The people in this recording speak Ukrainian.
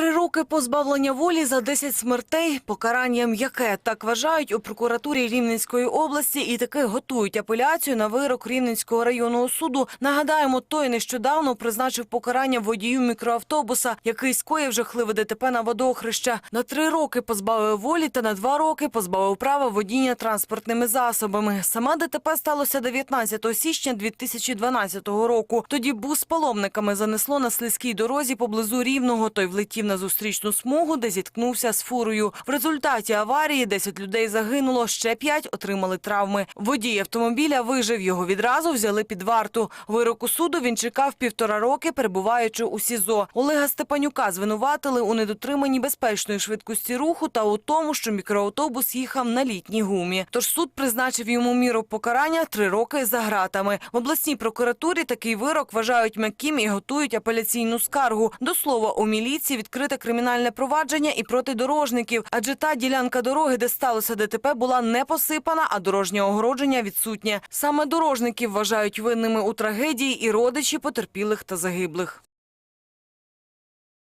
Три роки позбавлення волі за 10 смертей, покарання м'яке. Так вважають у прокуратурі Рівненської області і таки готують апеляцію на вирок Рівненського районного суду. Нагадаємо, той нещодавно призначив покарання водію мікроавтобуса, який скоїв жахливе ДТП на водохреща. На три роки позбавив волі та на два роки позбавив права водіння транспортними засобами. Сама ДТП сталося 19 січня 2012 року. Тоді бус з паломниками занесло на слизькій дорозі поблизу Рівного. Той влетів на зустрічну смугу, де зіткнувся з фурою. В результаті аварії 10 людей загинуло, ще 5 отримали травми. Водій автомобіля вижив, його відразу взяли під варту. Вироку суду він чекав півтора роки, перебуваючи у СІЗО. Олега Степанюка звинуватили у недотриманні безпечної швидкості руху та у тому, що мікроавтобус їхав на літній гумі. Тож суд призначив йому міру покарання три роки за гратами. В обласній прокуратурі такий вирок вважають м'яким і готують апеляційну скаргу. До слова, у міліції відкрите кримінальне провадження і проти дорожників, адже та ділянка дороги, де сталося ДТП, була не посипана, а дорожнє огородження відсутнє. Саме дорожників вважають винними у трагедії і родичі потерпілих та загиблих.